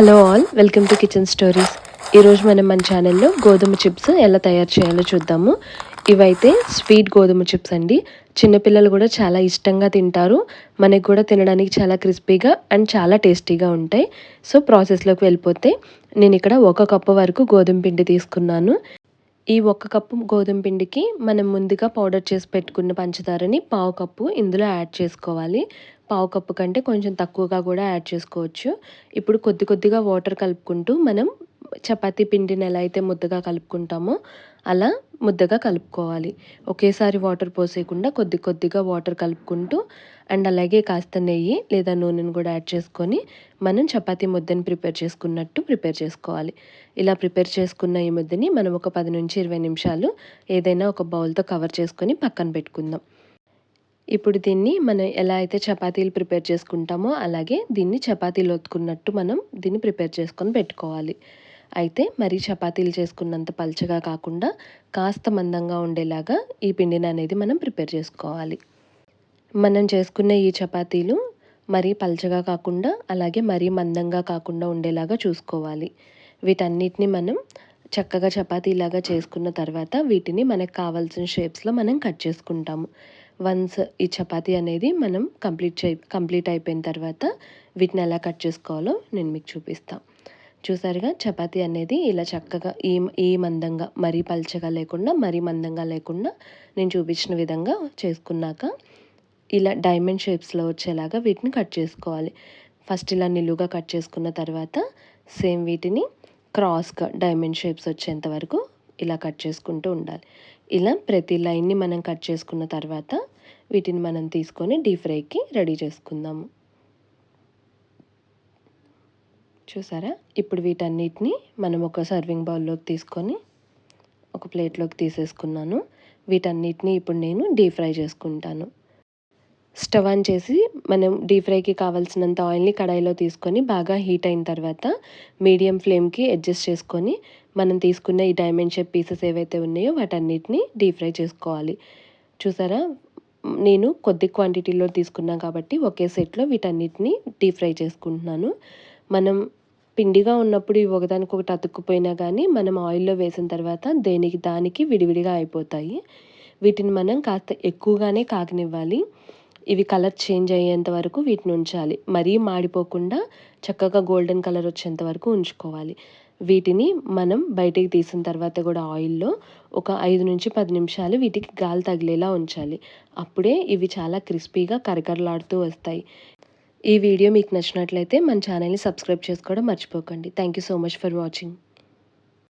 Hello all welcome to kitchen stories. ఈరోజు మనం మన ఛానల్లో గోధుమ చిప్స్ ఎలా తయారు చేయాలో చూద్దాము. ఇవైతే స్వీట్ గోధుమ చిప్స్ అండి. చిన్నపిల్లలు కూడా చాలా ఇష్టంగా తింటారు. మనకి కూడా తినడానికి చాలా క్రిస్పీగా అండ్ చాలా టేస్టీగా ఉంటాయి. సో ప్రాసెస్లోకి వెళ్ళిపోతే నేను ఇక్కడ ఒక కప్పు వరకు గోధుమ పిండి తీసుకున్నాను. ఈ ఒక్క కప్పు గోధుమ పిండికి మనం ముందుగా పౌడర్ చేసి పెట్టుకున్న పంచదారని పావు కప్పు ఇందులో యాడ్ చేసుకోవాలి. పావు కప్పు కంటే కొంచెం తక్కువగా కూడా యాడ్ చేసుకోవచ్చు. ఇప్పుడు కొద్ది కొద్దిగా వాటర్ కలుపుకుంటూ మనం చపాతీ పిండిని ఎలా అయితే ముద్దగా కలుపుకుంటామో అలా ముద్దగా కలుపుకోవాలి. ఒకేసారి వాటర్ పోసేయకుండా కొద్ది కొద్దిగా వాటర్ కలుపుకుంటూ అండ్ అలాగే కాస్త నెయ్యి లేదా నూనెను కూడా యాడ్ చేసుకొని మనం చపాతీ ముద్దని ప్రిపేర్ చేసుకున్నట్టు ప్రిపేర్ చేసుకోవాలి. ఇలా ప్రిపేర్ చేసుకున్న ఈ ముద్దని మనం ఒక పది నుంచి ఇరవై నిమిషాలు ఏదైనా ఒక బౌల్తో కవర్ చేసుకొని పక్కన పెట్టుకుందాం. ఇప్పుడు దీన్ని మనం ఎలా అయితే చపాతీలు ప్రిపేర్ చేసుకుంటామో అలాగే దీన్ని చపాతీలు ఒత్తుకున్నట్టు మనం దీన్ని ప్రిపేర్ చేసుకొని పెట్టుకోవాలి. అయితే మరి చపాతీలు చేసుకున్నంత పల్చగా కాకుండా కాస్త మందంగా ఉండేలాగా ఈ పిండిని అనేది మనం ప్రిపేర్ చేసుకోవాలి. మనం చేసుకున్న ఈ చపాతీలు మరీ పల్చగా కాకుండా అలాగే మరీ మందంగా కాకుండా ఉండేలాగా చూసుకోవాలి. వీటన్నిటిని మనం చక్కగా చపాతీలాగా చేసుకున్న తర్వాత వీటిని మనకు కావాల్సిన షేప్స్లో మనం కట్ చేసుకుంటాము. వన్స్ ఈ చపాతీ అనేది మనం కంప్లీట్ చే కంప్లీట్ అయిపోయిన తర్వాత వీటిని ఎలా కట్ చేసుకోవాలో నేను మీకు చూపిస్తాను చూసారుగా? చపాతీ అనేది ఇలా చక్కగా ఈ ఈ మందంగా మరీ పల్చగా లేకుండా మరీ మందంగా లేకుండా నేను చూపించిన విధంగా చేసుకున్నాక ఇలా డైమండ్ షేప్స్లో వచ్చేలాగా వీటిని కట్ చేసుకోవాలి. ఫస్ట్ ఇలా నిలువుగా కట్ చేసుకున్న తర్వాత సేమ్ వీటిని క్రాస్గా డైమండ్ షేప్స్ వచ్చేంత వరకు ఇలా కట్ చేసుకుంటూ ఉండాలి. ఇలా ప్రతి లైన్ని మనం కట్ చేసుకున్న తర్వాత వీటిని మనం తీసుకొని డీప్ ఫ్రైకి రెడీ చేసుకుందాము. చూసారా? ఇప్పుడు వీటన్నిటిని మనం ఒక సర్వింగ్ బౌల్లోకి తీసుకొని ఒక ప్లేట్లోకి తీసేసుకున్నాను. వీటన్నిటిని ఇప్పుడు నేను డీప్ ఫ్రై చేసుకుంటాను. స్టవ్ ఆన్ చేసి మనం డీప్ ఫ్రైకి కావాల్సినంత ఆయిల్ని కడాయిలో తీసుకొని బాగా హీట్ అయిన తర్వాత మీడియం ఫ్లేమ్కి అడ్జస్ట్ చేసుకొని మనం తీసుకున్న ఈ డైమండ్ షేప్ పీసెస్ ఏవైతే ఉన్నాయో వాటన్నిటిని డీప్ ఫ్రై చేసుకోవాలి. చూసారా? నేను కొద్ది క్వాంటిటీలో తీసుకున్నాను కాబట్టి ఒకే సెట్లో వీటన్నిటిని డీప్ ఫ్రై చేసుకుంటున్నాను. మనం పిండిగా ఉన్నప్పుడు ఇవి ఒకదానికి ఒకటి అతుక్కుపోయినా కానీ మనం ఆయిల్లో వేసిన తర్వాత దేనికి దానికి విడివిడిగా అయిపోతాయి. వీటిని మనం కాస్త ఎక్కువగానే కాగనివ్వాలి. ఇవి కలర్ చేంజ్ అయ్యేంత వరకు వీటిని ఉంచాలి. మరీ మాడిపోకుండా చక్కగా గోల్డెన్ కలర్ వచ్చేంత వరకు ఉంచుకోవాలి. వీటిని మనం బయటికి తీసిన తర్వాత కూడా ఆయిల్లో ఒక ఐదు నుంచి పది నిమిషాలు వీటికి గాలి తగిలేలా ఉంచాలి. అప్పుడే ఇవి చాలా క్రిస్పీగా కరకరలాడుతూ వస్తాయి. ఈ వీడియో మీకు నచ్చినట్లయితే మన ఛానల్ని సబ్స్క్రైబ్ చేసుకోవడం మర్చిపోకండి. Thank you so much for watching